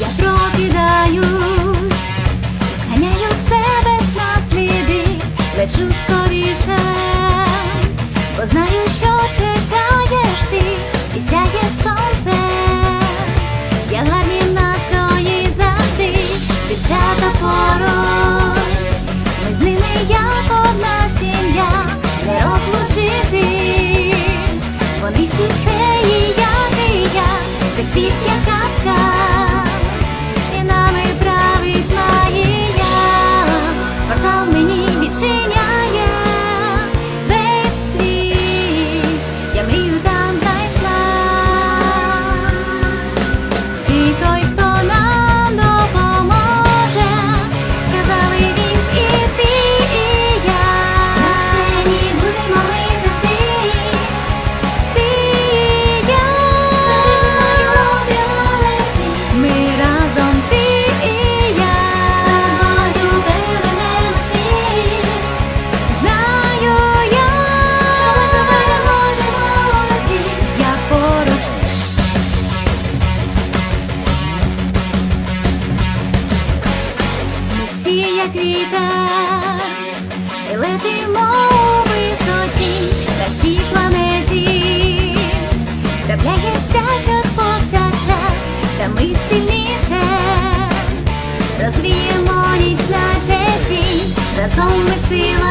Я прокидаюсь, зганяю себе з насліди, лечу скоріше, бо знаю, як вітер, летимо у височі на всій планеті, трапляється щось повсякчас, та ми сильніше. Розвіємо ніч на тінь разом ми сили.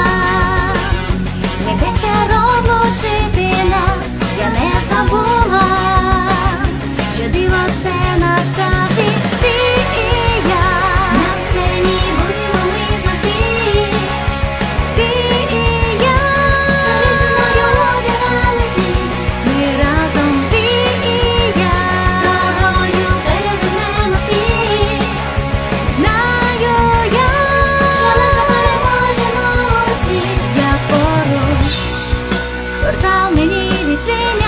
changing